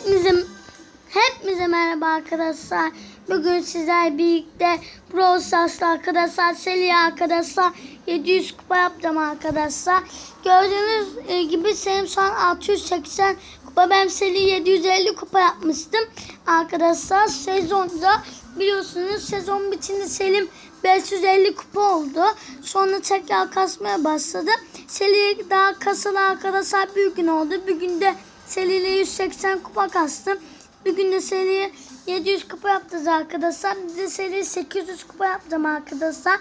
Hepimize hepimize merhaba arkadaşlar. Bugün sizler birlikte Brawl arkadaşlar, Seli arkadaşlar 700 kupa yaptım arkadaşlar. Gördüğünüz e, gibi Selim şu an 680 kupa. Ben Seli 750 kupa yapmıştım. Arkadaşlar sezonda biliyorsunuz sezon bitince Selim 550 kupa oldu. Sonra tekrar kasmaya başladı. Seli daha kasalı arkadaşlar bir gün oldu. Bir günde Seli ile 180 kupa kastım. Bir günde seri 700 kupa yaptınız arkadaşlar. Bir de seri 800 kupa yaptım arkadaşlar.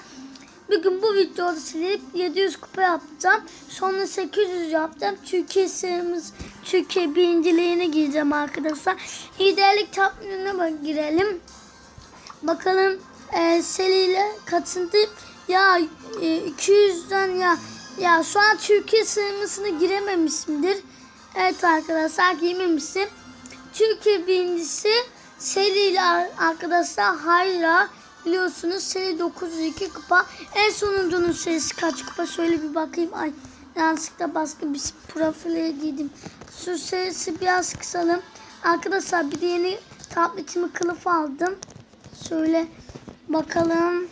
Bir gün bu videoda silip 700 kupa yapacağım. Sonra 800 yaptım. Türkiye serimiz Türkiye birinciliğine gireceğim arkadaşlar. Liderlik tahminine bak girelim. Bakalım e, Seli ile kaçıncı ya e, 200'den ya ya şu an Türkiye sıralamasına girememişimdir. Evet arkadaşlar girmemişim. Türkiye birincisi Seli ile arkadaşlar Hayra biliyorsunuz Seli 902 kupa. En sonuncunun serisi kaç kupa? Şöyle bir bakayım. Ay yanlışlıkla başka bir profile girdim. Şu serisi biraz kısalım. Arkadaşlar bir de yeni tabletimi kılıf aldım. Şöyle bakalım.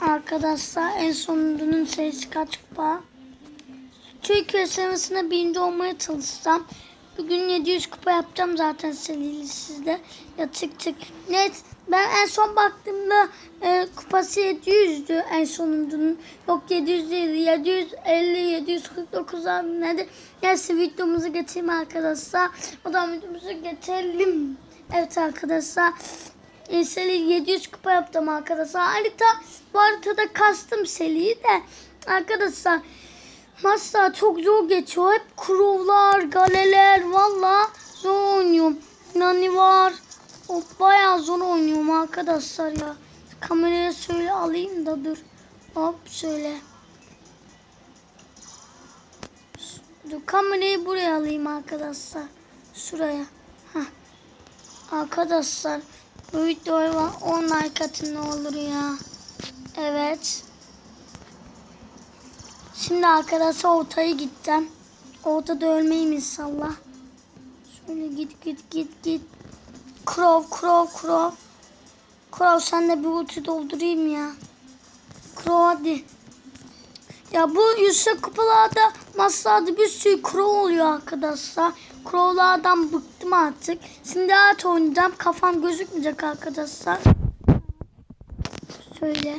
Arkadaşlar en sonuncunun serisi kaç kupa? Türkiye sırasına birinci olmaya çalışacağım. Bugün 700 kupa yapacağım zaten seninle sizde. Ya tık tık. Net. Ben en son baktığımda e, kupası 700'dü en sonuncunun. Yok 700 değil. 750, 749 abi nedir? Neyse videomuzu getireyim arkadaşlar. O zaman videomuzu getirelim. Evet arkadaşlar. E, Seli 700 kupa yaptım arkadaşlar. Harita, bu haritada kastım Seli'yi de. Arkadaşlar Maçlar çok zor geçiyor. Hep kurovlar, galeler valla zor oynuyorum. Nani var. O bayağı zor oynuyorum arkadaşlar ya. Kameraya şöyle alayım da dur. Hop şöyle. Dur kamerayı buraya alayım arkadaşlar. Şuraya. Heh. Arkadaşlar bu videoya 10 like atın ne olur ya. Evet. Şimdi arkadaşlar ortaya gideceğim. Ortada ölmeyeyim inşallah. Şöyle git git git git. Crow crow crow. Crow sen de bir ulti doldurayım ya. Crow hadi. Ya bu yüksek kupalarda maçlarda bir sürü crow oluyor arkadaşlar. Crow'lardan bıktım artık. Şimdi at oynayacağım. Kafam gözükmeyecek arkadaşlar. Şöyle.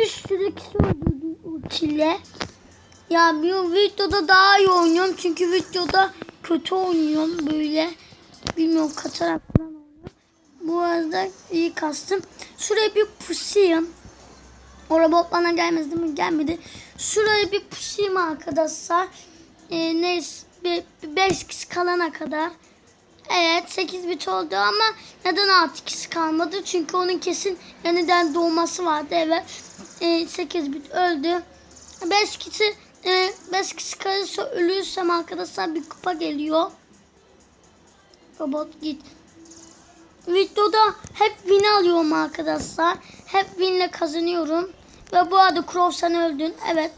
Bir sürü kişi öldürdüm ultiyle. Ya bir videoda daha iyi oynuyorum. Çünkü videoda kötü oynuyorum böyle. Bilmiyorum katarak falan oynuyorum. Bu arada iyi kastım. Şuraya bir pusayım. O robot bana gelmez değil mi? Gelmedi. Şuraya bir pusayım arkadaşlar. Ee, neyse 5 kişi kalana kadar. Evet 8 bit oldu ama neden 6 kişi kalmadı? Çünkü onun kesin yeniden doğması vardı. Evet e, 8 bit öldü. 5 kişi e, 5 kişi kalırsa ölürsem arkadaşlar bir kupa geliyor. Robot git. Videoda hep win alıyorum arkadaşlar. Hep winle kazanıyorum. Ve bu arada Crow sen öldün. Evet.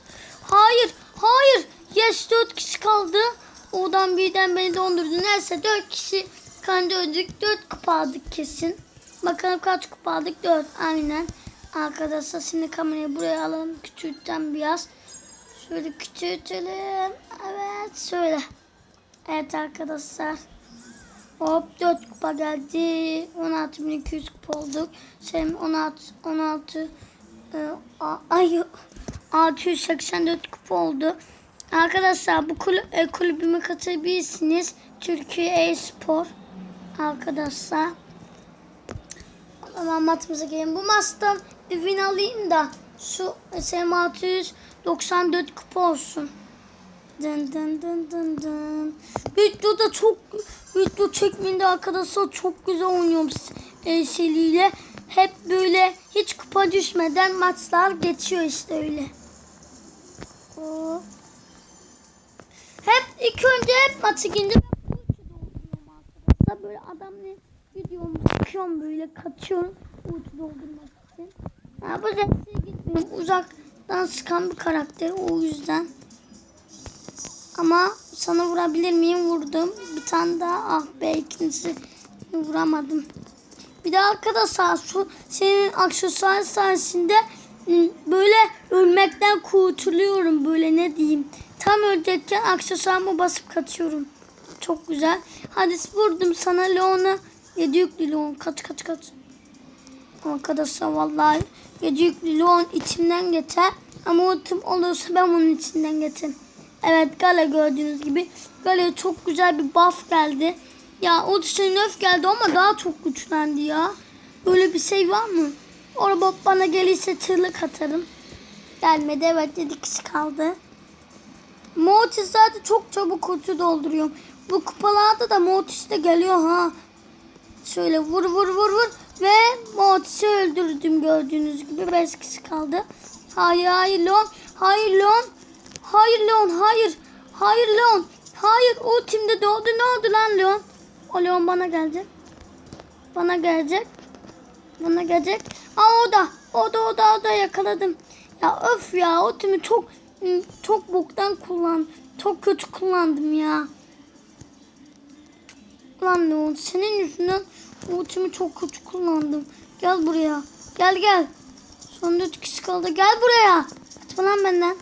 Hayır. Hayır. Yes 4 kişi kaldı. Oradan birden beni dondurdu. Neyse 4 kişi kendi öldük. 4 kupa aldık kesin. Bakalım kaç kupa aldık? 4 aynen. Arkadaşlar şimdi kamerayı buraya alalım. Küçülteceğim biraz. Şöyle küçültelim. Evet şöyle. Evet arkadaşlar. Hop 4 kupa geldi. 16.200 kupa olduk. Senin 16 16 e, ay 684 kupa oldu. Arkadaşlar bu kulü, e, kulübüme katılabilirsiniz. Türkiye e-spor. Arkadaşlar. Ama matımıza gelin. Bu maçtan bir win alayım da şu SM 694 kupa olsun. Dın dın dın dın dın. Videoda çok video çekminde arkadaşlar çok güzel oynuyorum e. Hep böyle hiç kupa düşmeden maçlar geçiyor işte öyle. Hop. Hep ilk önce hep maçı arkadaşlar. Böyle adam ne gidiyorum sıkıyorum böyle kaçıyorum ulti doldurmak için. Ha, bu zevksiz gitmiyor. Uzaktan sıkan bir karakter o yüzden. Ama sana vurabilir miyim? Vurdum. Bir tane daha ah be ikincisi vuramadım. Bir de arkadaşlar şu senin aksesuar sayesinde ı, böyle ölmekten kurtuluyorum böyle ne diyeyim. Tam ölecekken aksesuarımı basıp kaçıyorum. Çok güzel. Hadi vurdum sana Leon'a. Yedi yüklü Leon. Kaç kaç kaç. Arkadaşlar vallahi yedi yüklü Leon içimden geçer. Ama ultim olursa ben onun içinden geçerim. Evet Gale gördüğünüz gibi. Gale'ye çok güzel bir buff geldi. Ya ultisine nerf geldi ama daha çok güçlendi ya. Böyle bir şey var mı? O robot bana gelirse tırlık atarım. Gelmedi evet 7 kişi kaldı. Mortis zaten çok çabuk kutu dolduruyorum. Bu kupalarda da Mortis de geliyor ha. Şöyle vur vur vur vur ve Mortis'i öldürdüm gördüğünüz gibi 5 kişi kaldı. Hayır hayır Leon. Hayır Leon. Hayır Leon hayır. Hayır Leon. Hayır ultimde doğdu ne oldu lan Leon? O Leon bana gelecek. Bana gelecek. Bana gelecek. Aa o da. O da o da o da yakaladım. Ya öf ya ultimi çok çok boktan kullan. Çok kötü kullandım ya. Lan Leon senin yüzünden ultimi çok kötü kullandım. Gel buraya. Gel gel. Son dört kişi kaldı. Gel buraya. Kaçma lan benden.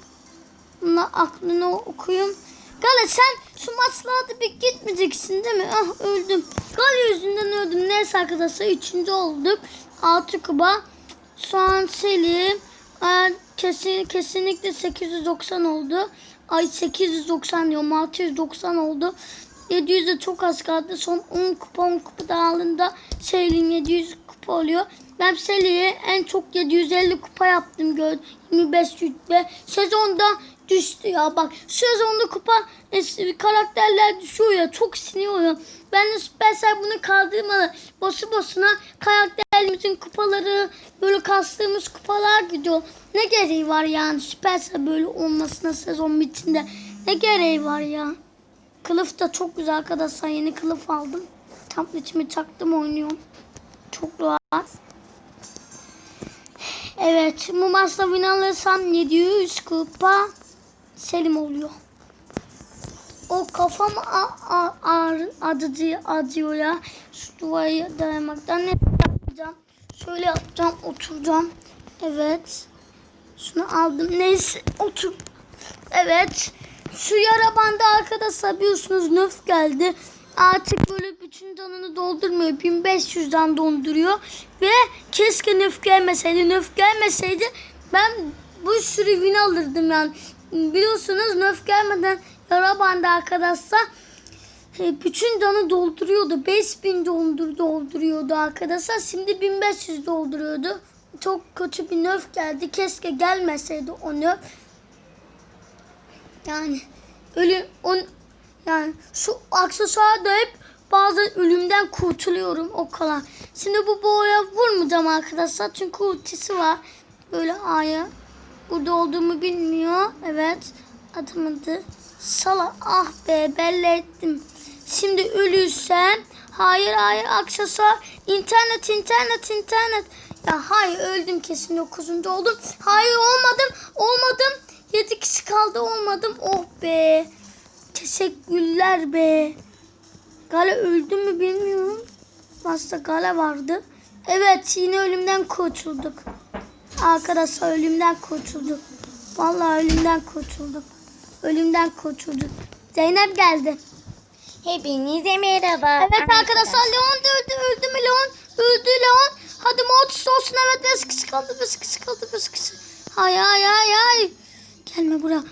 Bunlar aklını okuyun. Gale sen şu maçlarda bir gitmeyeceksin değil mi? Ah öldüm. Gale yüzünden öldüm. Neyse arkadaşlar üçüncü olduk. Altı kuba. Şu an Selim. Aa, Kesin, kesinlikle 890 oldu. Ay 890 diyorum 690 oldu. 700'e çok az kaldı. Son 10 kupa 10 kupa dağılında Selim 700 kupa oluyor. Ben Selim'e en çok 750 kupa yaptım gör 25 rütbe. Sezonda düştü ya bak. Sezonda kupa karakterler düşüyor ya çok sinir Ben de bunu kaldırmalı. Bosu bosuna karakterlerimizin kupaları böyle kastığımız kupalar gidiyor. Ne gereği var yani Supercell böyle olmasına sezon bitinde. Ne gereği var ya. Kılıf da çok güzel arkadaşlar. Yeni kılıf aldım. Tabletimi taktım oynuyorum. Çok rahat. Evet. Bu maçta win alırsam 700 kupa Selim oluyor. O kafam acıyor ya. Şu duvarı dayamaktan ne? Şöyle yapacağım. Oturacağım. Evet. Şunu aldım. Neyse otur. Evet. Şu yara bandı arkadaşlar biliyorsunuz nöf geldi. Artık böyle bütün canını doldurmuyor. 1500'den donduruyor. Ve keşke nöf gelmeseydi. Nöf gelmeseydi ben bu sürü win alırdım yani. Biliyorsunuz nöf gelmeden yara bandı arkadaşlar bütün canı dolduruyordu. 5000 doldur dolduruyordu arkadaşlar. Şimdi 1500 dolduruyordu. Çok kötü bir nöf geldi. Keşke gelmeseydi o nöf. Yani ölüm on yani şu aksesuar da hep bazen ölümden kurtuluyorum o kadar. Şimdi bu boya vurmayacağım arkadaşlar çünkü ultisi var. Böyle aya burada olduğumu bilmiyor. Evet atamadı. Sala ah be belli ettim. Şimdi ölürsem hayır hayır aksesuar internet internet internet. Ya hayır öldüm kesin 9. oldum. Hayır olmadım olmadım. 7 kişi kaldı olmadım. Oh be. Teşekkürler be. Gale öldü mü bilmiyorum. Aslında Gale vardı. Evet yine ölümden kurtulduk. Arkadaşlar ölümden kurtulduk. Vallahi ölümden kurtulduk. Ölümden kurtulduk. Zeynep geldi. Hepinize merhaba. Evet arkadaşlar Leon öldü. Öldü mü Leon? Öldü Leon. Hadi Mortis olsun. Evet 5 kişi kaldı. 5 kişi kaldı. 5 kişi. Hay hay hay hay. Gelme buraya.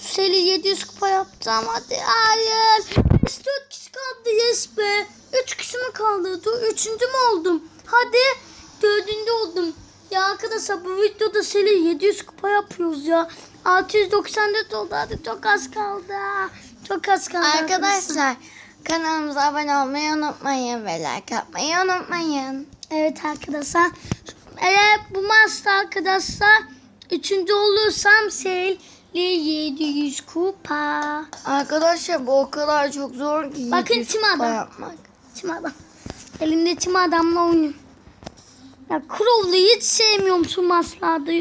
Seli 700 kupa yaptım. Hadi hayır. 4 kişi kaldı. Yes be. 3 kişi mi kaldı? Dur, Üçüncü mü oldum? Hadi. Dördüncü oldum. Ya arkadaşlar bu videoda Seli 700 kupa yapıyoruz ya. 694 oldu. Hadi çok az kaldı. Çok az kaldı. Arkadaşlar kanalımıza abone olmayı unutmayın ve like atmayı unutmayın. Evet arkadaşlar. Eğer bu maçta arkadaşlar üçüncü olursam Seyli 700 kupa. Arkadaşlar bu o kadar çok zor ki. Bakın 700 çim adam. yapmak. Çim adam. Elimde çim adamla oynuyorum. Ya Crow'lu hiç sevmiyorum şu maçlarda.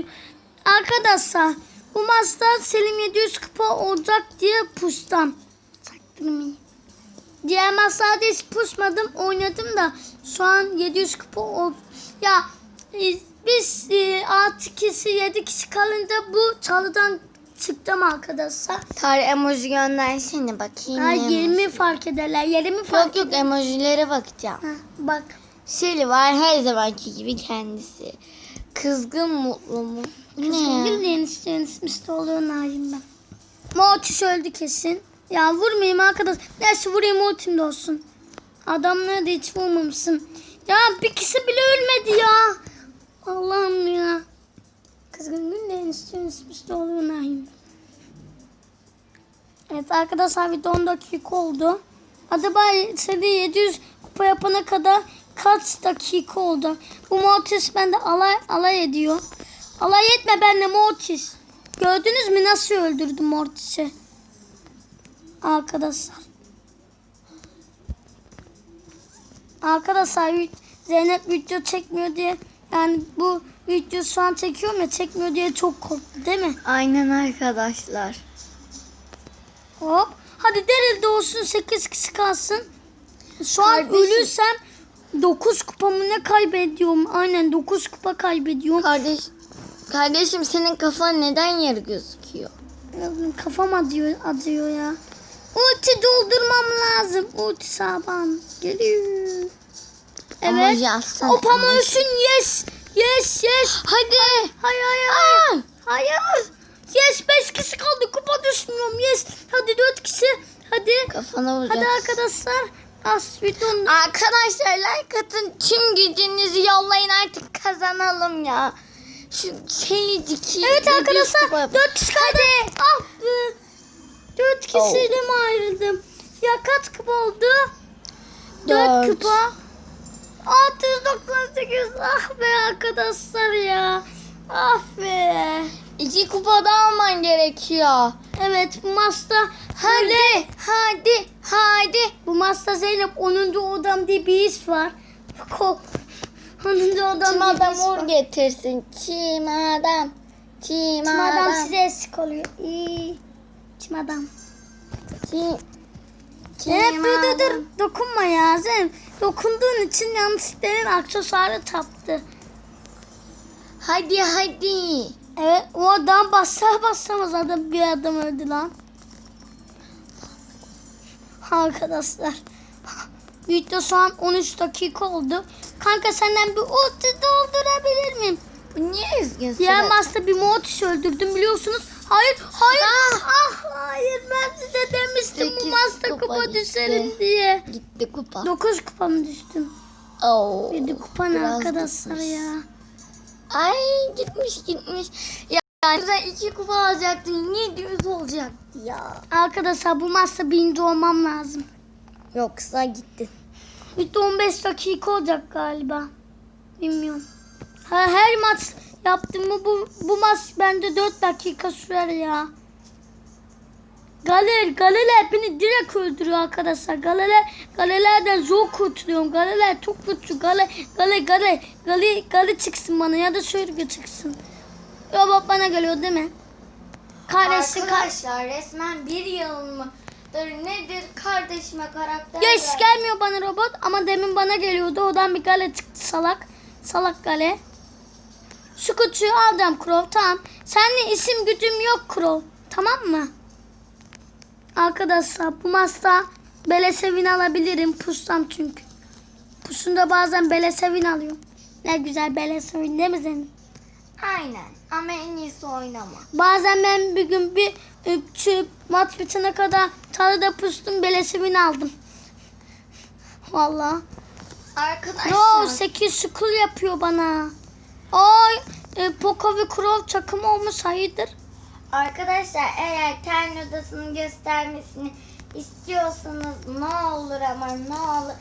Arkadaşlar bu maçta Selim 700 kupa olacak diye pustam. Saktırmayın. Diğer maçlarda hiç pusmadım oynadım da şu an 700 kupa ol. Ya e, biz e, 6 kişi 7 kişi kalınca bu çalıdan çıktım arkadaşlar. Tarih emoji göndersene bakayım. Ha, ne yerimi emoji. fark ederler. Yerimi fark Yok yok emojilere bakacağım. Ha, bak. Şeli var her zamanki gibi kendisi. Kızgın mutlu mu? Ne ya? Gülleyin istiyorsunuz Mr. oluyor Naim ben. Mortis öldü kesin. Ya vurmayayım arkadaş. Neyse vurayım ultim de olsun. Adamları da hiç vurmamışsın. Ya bir kişi bile ölmedi ya. Allah'ım ya. Kızgın gülleyin istiyorsunuz Mr. oluyor Naim. Evet arkadaşlar video 10 dakika oldu. Acaba seri 700 kupa yapana kadar kaç dakika oldu? Bu Mortis bende alay, alay ediyor. Alay etme benimle Mortis. Gördünüz mü nasıl öldürdüm Mortis'i? Arkadaşlar. Arkadaşlar Zeynep video çekmiyor diye yani bu video şu an çekiyorum ya çekmiyor diye çok korktu değil mi? Aynen arkadaşlar. Hop. Hadi deril de olsun 8 kişi kalsın. Şu an Kardeşim. ölürsem 9 kupamı ne kaybediyorum? Aynen 9 kupa kaybediyorum. Kardeş Kardeşim senin kafan neden yarı gözüküyor? Kafam acıyor, acıyor ya. Ulti doldurmam lazım. Ulti saban geliyor. Evet. Atsana, O. Yes. Yes yes. Hadi. Hayır hayır hayır. Hayır. Yes 5 kişi kaldı. Kupa düşmüyorum. Yes. Hadi 4 kişi. Hadi. Kafana vuracağız. Hadi arkadaşlar. Videonun Arkadaşlar like atın tüm gücünüzü yollayın artık kazanalım ya. Şu Şelicik. Evet arkadaşlar dört kişi kaldı. Ah be. Dört Oh. kişiyle mi ayrıldım? Ya kaç kupa oldu? Dört Dört. kupa. 698. Ah be arkadaşlar ya. Ah be. İki kupa da alman gerekiyor. Evet bu maçta Hadi, hadi. hadi, hadi. Bu maçta Zeynep 10. odam diye bir his var. Ko 10. odam Çim diye bir adam uğur getirsin. Çim adam. Çim Çim adam adam. size eksik oluyor. İyi. Çim adam. Çim. Çim dur dur. Dokunma ya Zeynep. Dokunduğun için yanlışlıkla aksesuarı taptı. Hadi hadi. Evet o adam bassa bassamaz adam bir adam öldü lan. Arkadaşlar. Video şu an 13 dakika oldu. Kanka senden bir ulti doldurabilir miyim? Niye üzgünsün? Diğer maçta bir Mortis öldürdüm biliyorsunuz. Hayır, hayır. Ah! Ah, hayır ben size demiştim bu maçta kupa kupa gitti. düşerim diye. Gitti kupa. 9 kupa mı düştüm? Oo, 7 kupa ne arkadaşlar ya. Ay gitmiş gitmiş. Ya yani sen iki kupa alacaktın. Niye düz olacaktı ya? Arkadaşlar bu maçta birinci olmam lazım. Yoksa gitti. Video 15 dakika olacak galiba. Bilmiyorum. Ha, her maç yaptım mı bu, bu maç bende 4 dakika sürer ya. Galer, galeler beni direkt öldürüyor arkadaşlar. Galeler, galelerden zor kurtuluyorum. Galeler çok güçlü. Gale, gale, gale, gale, gale çıksın bana ya da sörgü çıksın. Robot bana geliyor değil mi? Kardeşi, kar Arkadaşlar resmen bir yıl mıdır nedir kardeşime karakter Yes ver- gelmiyor bana robot ama demin bana geliyordu. Odan bir gale çıktı salak. Salak gale. Şu kutuyu alacağım Crow tamam. Seninle isim gücüm yok Crow. Tamam mı? Arkadaşlar bu maçta Belesevin alabilirim. Pustam çünkü. Pusunda bazen Belesevin alıyorum. Ne güzel Belesevin değil mi senin? Aynen ama en iyisi oynama. Bazen ben bir gün bir öpçüp maç bitene kadar tarlada pustum Belesevin aldım. Vallahi. Arkadaşlar No 8 school yapıyor bana. Ay e, Poco ve Crow takım olmuş hayırdır? Arkadaşlar eğer kendi odasını göstermesini istiyorsanız ne olur ama ne olur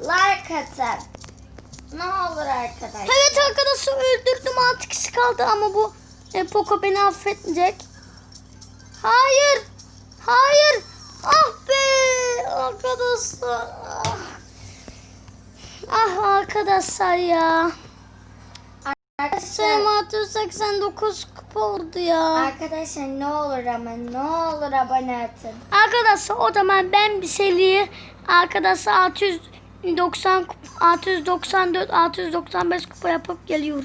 like atın. Ne olur arkadaşlar. Evet arkadaşlar öldürdüm 6 kişi kaldı ama bu e, Poco beni affetmeyecek. Hayır. Hayır. Ah be arkadaşlar. Ah, ah arkadaşlar ya. Arkadaşlar Sayım 689 kupa oldu ya. Arkadaşlar ne olur ama ne olur abone atın. Arkadaşlar o zaman ben bir seriyi arkadaşlar 690 kup- 694 695 kupa yapıp geliyorum.